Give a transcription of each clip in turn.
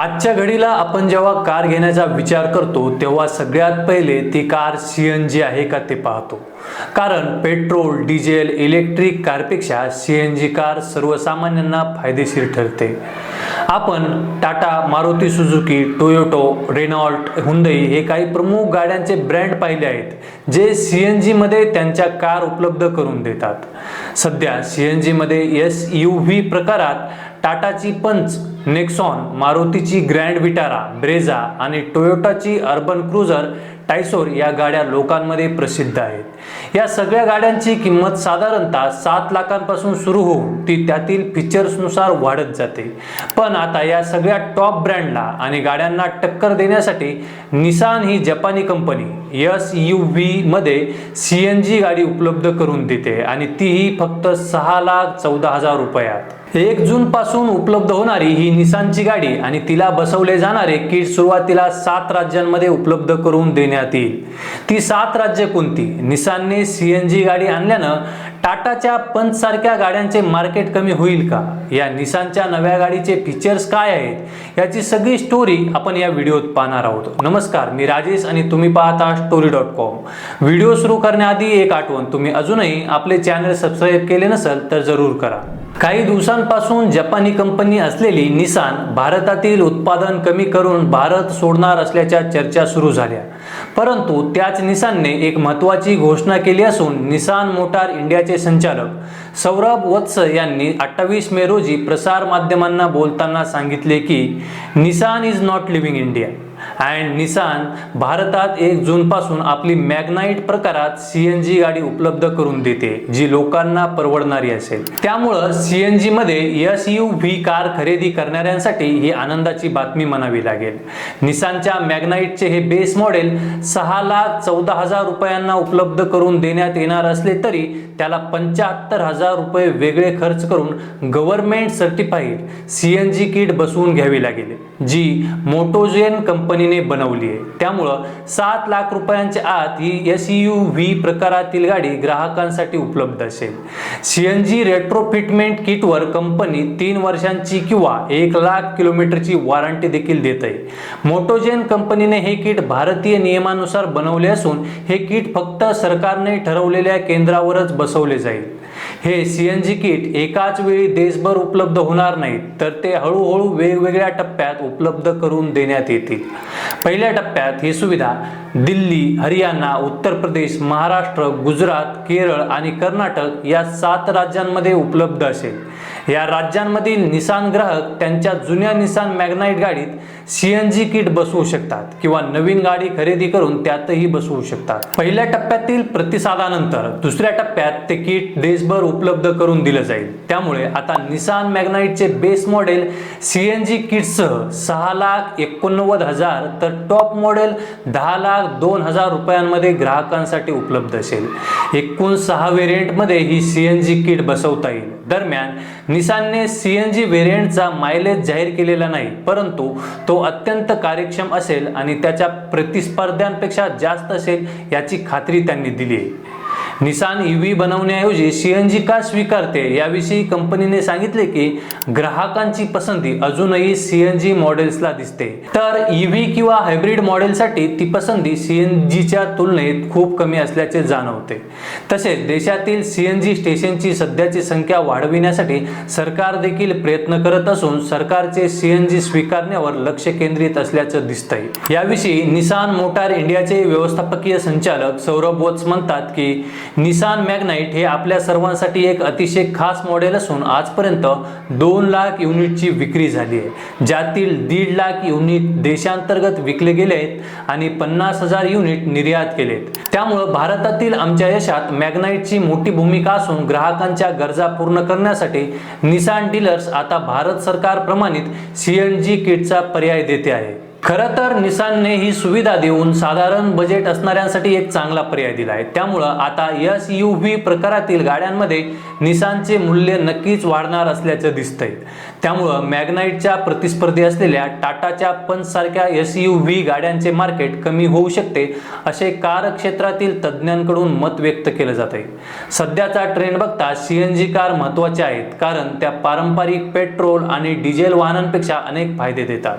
आजच्या घडीला आपण जेव्हा कार घेण्याचा विचार करतो तेव्हा सगळ्यात पहिले ती कार सी एन जी आहे का ते पाहतो. कारण पेट्रोल डिझेल इलेक्ट्रिक कारपेक्षा सी एन जी कार सर्वसामान्यांना फायदेशीर ठरते. आपण Tata Maruti Suzuki Toyota Renault Hyundai हे काही प्रमुख गाड्यांचे ब्रँड पाहिले आहेत जे सी एन जीमध्ये त्यांच्या कार उपलब्ध करून देतात. सध्या सी एन जीमध्ये एस यू व्ही प्रकारात टाटाची पंच नेक्सॉन मारुतीची ग्रँड विटारा ब्रेझा आणि टोयोटाची अर्बन क्रुझर टायसोर या गाड्या लोकांमध्ये प्रसिद्ध आहेत. या सगळ्या गाड्यांची किंमत साधारणतः सात लाखांपासून सुरू होऊन ती त्यातील फीचर्सनुसार वाढत जाते. पण आता या सगळ्या टॉप ब्रँडला आणि गाड्यांना टक्कर देण्यासाठी निसान ही जपानी कंपनी यस यू व्हीमध्ये सी एन जी गाडी उपलब्ध करून देते आणि तीही फक्त सहा लाख चौदा हजार रुपयात. एक जूनपासून उपलब्ध होणारी ही निसानची गाडी आणि तिला बसवले जाणारे किट सुरुवातीला सात राज्यांमध्ये उपलब्ध करून देण्यात येईल. ती सात राज्य कोणती? निसानने सी एन जी गाडी आणल्यानं टाटाच्या पंचसारख्या गाड्यांचे मार्केट कमी होईल का? या निसानच्या नव्या गाडीचे फीचर्स काय आहेत? याची सगळी स्टोरी आपण या व्हिडिओत पाहणार आहोत. नमस्कार मी राजेश आणि तुम्ही पाहता स्टोरी डॉट कॉम व्हिडिओ सुरू करण्याआधी एक आठवण तुम्ही अजूनही आपले चॅनल सबस्क्राईब केले नसेल तर जरूर करा. काही दिवसांपासून जपानी कंपनी असलेली निसान भारतातील उत्पादन कमी करून भारत सोडणार असल्याच्या चर्चा सुरू झाल्या. परंतु त्याच निसानने एक महत्त्वाची घोषणा केली असून निसान मोटार इंडियाचे संचालक सौरभ वत्स यांनी अठ्ठावीस मे रोजी प्रसारमाध्यमांना बोलताना सांगितले की Nissan is not leaving India. And Nissan भारतात एक जूनपासून आपली मॅग्नाईट प्रकारात सी एन जी गाडी उपलब्ध करून देते जी लोकांना परवडणारी असेल. त्यामुळं सी एन जीमध्ये एस यू व्ही कार खरेदी करणाऱ्यांसाठी ही आनंदाची बातमी म्हणावी लागेल. निसानच्या मॅग्नाईटचे हे बेस मॉडेल सहा लाख चौदा हजार रुपयांना उपलब्ध करून देण्यात येणार असले तरी त्याला पंच्याहत्तर हजार रुपये वेगळे खर्च करून government certified C N G kit बसवून घ्यावी लागेल जी मोटोजेन कंपनी कंपनीने बनवली आहे. त्यामुळं सात लाख रुपयांच्या आत ही एस यू व्ही प्रकारातील गाडी ग्राहकांसाठी उपलब्ध असेल. सी एन जी रेट्रोफिटमेंट किटवर कंपनी तीन वर्षांची किंवा एक लाख किलोमीटरची वॉरंटी देखील देत आहे. मोटोजेन कंपनीने हे किट भारतीय नियमानुसार बनवले असून हे किट फक्त सरकारने ठरवलेल्या केंद्रावरच बसवले जाईल. हे सी एन जी किट एकाच वेळी देशभर उपलब्ध होणार नाहीत तर ते हळूहळू वेगवेगळ्या टप्प्यात उपलब्ध करून देण्यात येतील. पहिल्या टप्प्यात ही सुविधा दिल्ली हरियाणा उत्तर प्रदेश महाराष्ट्र गुजरात केरळ आणि कर्नाटक या सात राज्यांमध्ये उपलब्ध असेल. या राज्यांमधील निसान ग्राहक त्यांच्या जुन्या निसान मॅग्नाईट गाडीत सी एन जी किट बसवू शकतात किंवा नवीन गाडी खरेदी करून त्यातही बसवू शकतात. पहिल्या टप्प्यातील प्रतिसादानंतर दुसऱ्या टप्प्यात ते किट देशभर उपलब्ध करून दिलं जाईल. त्यामुळे आता Nissan मॅग्नाईटचे base model C N G किटसह सहा लाख एकोणनव्वद हजार तर टॉप मॉडेल दहा लाख दोन हजार रुपयांमध्ये ग्राहकांसाठी उपलब्ध असेल. एकूण सहा व्हेरियंटमध्ये ही सी एन जी किट बसवता येईल. दरम्यान निसानने सी एन जी व्हेरियंटचा मायलेज जाहीर केलेला नाही परंतु तो अत्यंत कार्यक्षम असेल आणि त्याच्या प्रतिस्पर्ध्यांपेक्षा जास्त असेल याची खात्री त्यांनी दिली आहे. निसान ईव्ही बनवण्याऐवजी सीएनजी का स्वीकारते? याविषयी कंपनीने सांगितले की ग्राहकांची पसंती अजूनही सीएनजी मॉडेल्सला दिसते. तर ईव्ही किंवा हायब्रिड मॉडेलसाठी ती पसंती सीएनजीच्या तुलनेत खूप कमी असल्याचे जाणवते. तसेच देशातील सीएनजी स्टेशनची सध्याची संख्या वाढविण्यासाठी सरकार देखील प्रयत्न करत असून सरकारचे सीएनजी स्वीकारण्यावर लक्ष केंद्रित असल्याचं दिसतंय. याविषयी निसान मोटार इंडियाचे व्यवस्थापकीय संचालक सौरभ वत्स म्हणतात की निसान मॅग्नाईट हे आपल्या सर्वांसाठी एक अतिशय खास मॉडेल असून आजपर्यंत दोन लाख युनिटची विक्री झाली आहे. ज्यातील दीड लाख युनिट देशांतर्गत विकले गेले आहेत आणि पन्नास हजार युनिट निर्यात केलेत त्यामुळं भारतातील आमच्या यशात मॅग्नाईटची मोठी भूमिका असून ग्राहकांच्या गरजा पूर्ण करण्यासाठी निसान डीलर्स आता भारत सरकार प्रमाणित सी एन जी किटचा पर्याय देते आहे. खरं तर निसानने ही सुविधा देऊन साधारण बजेट असणाऱ्यांसाठी एक चांगला पर्याय दिला आहे. त्यामुळं आता एस यू व्ही प्रकारातील गाड्यांमध्ये निसानचे मूल्य नक्कीच वाढणार असल्याचं दिसतंय. त्यामुळं मॅग्नाईटच्या प्रतिस्पर्धी असलेल्या टाटाच्या पंचसारख्या एस यू व्ही गाड्यांचे मार्केट कमी होऊ शकते असे कार क्षेत्रातील तज्ज्ञांकडून मत व्यक्त केलं जात आहे सध्याचा ट्रेंड बघता सी एन जी कार महत्त्वाच्या आहेत कारण त्या पारंपरिक पेट्रोल आणि डिझेल वाहनांपेक्षा अनेक फायदे देतात.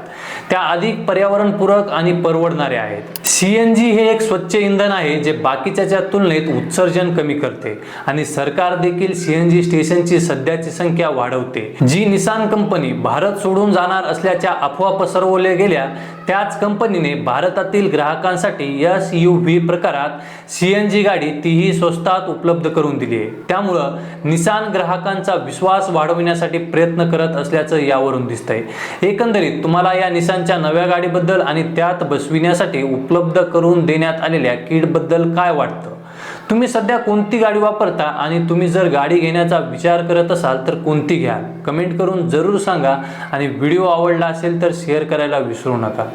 त्या अधिक पर्यावरणपूरक आणि परवडणारे आहेत. सी एन जी हे एक स्वच्छ इंधन आहे जे बाकीच्याच्या तुलनेत उत्सर्जन कमी करते आणि सरकार देखील सी एन जी स्टेशनची सध्याची संख्या वाढवते. जी निसान कंपनी भारत सोडून जाणार असल्याच्या अफवा पसरवल्या गेल्या त्याच कंपनीने भारतातील ग्राहकांसाठी एस यू व्ही प्रकारात सी एन जी गाडी तीही स्वस्तात उपलब्ध करून दिली आहे. त्यामुळं निसान ग्राहकांचा विश्वास वाढविण्यासाठी प्रयत्न करत असल्याचं यावरून दिसतंय. एकंदरीत तुम्हाला या निसानच्या नव्या गाडी गाडीबद्दल आणि त्यात बसविण्यासाठी उपलब्ध करून देण्यात आलेल्या किटबद्दल काय वाटतं? तुम्ही सध्या कोणती गाडी वापरता आणि तुम्ही जर गाडी घेण्याचा विचार करत असाल तर कोणती घ्या कमेंट करून जरूर सांगा आणि व्हिडिओ आवडला असेल तर शेअर करायला विसरू नका.